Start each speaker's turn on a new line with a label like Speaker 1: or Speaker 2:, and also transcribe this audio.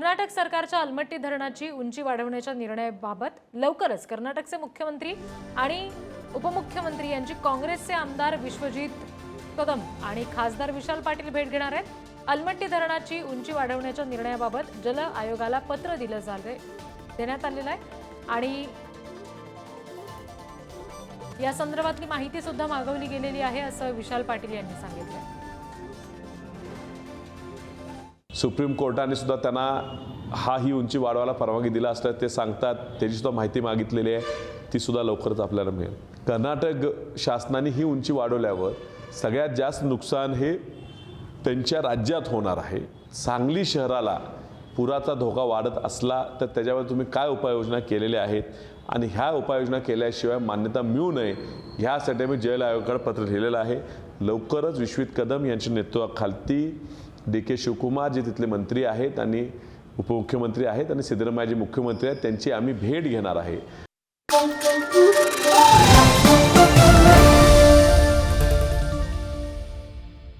Speaker 1: कर्नाटक सरकारच्या अलमट्टी धरणाची उंची वाढवण्याच्या निर्णयाबाबत लवकरच कर्नाटकचे मुख्यमंत्री आणि उपमुख्यमंत्री यांची काँग्रेसचे आमदार विश्वजित कदम आणि खासदार विशाल पाटील भेट घेणार आहेत. अलमट्टी धरणाची उंची वाढवण्याच्या निर्णयाबाबत जल आयोगाला पत्र दिलं झालंय देण्यात आलेलं आहे. आणि या संदर्भातली माहिती सुद्धा मागवली गेलेली आहे असं विशाल पाटील यांनी सांगितलं.
Speaker 2: सुप्रीम कोर्टाने सुद्धा त्यांना हा ही उंची वाढवायला परवानगी दिला असल्याचं ते सांगतात त्याचीसुद्धा माहिती मागितलेली आहे ती सुद्धा लवकरच आपल्याला मिळेल. कर्नाटक शासनाने ही उंची वाढवल्यावर सगळ्यात जास्त नुकसान हे त्यांच्या राज्यात होणार आहे. सांगली शहराला पुराचा धोका वाढत असला तर त्याच्यावर तुम्ही काय उपाययोजना केलेल्या आहेत? आणि ह्या उपाययोजना केल्याशिवाय मान्यता मिळू नये ह्यासाठी मी जल आयोगाकडे पत्र लिहिलेलं आहे. लवकरच विश्वित कदम यांच्या नेतृत्वाखालती डी के शिवकुमार जे तिथले मंत्री आहेत आणि उपमुख्यमंत्री आहेत आणि सिद्धरामय्याजी मुख्यमंत्री आहेत त्यांची आम्ही भेट घेणार आहे.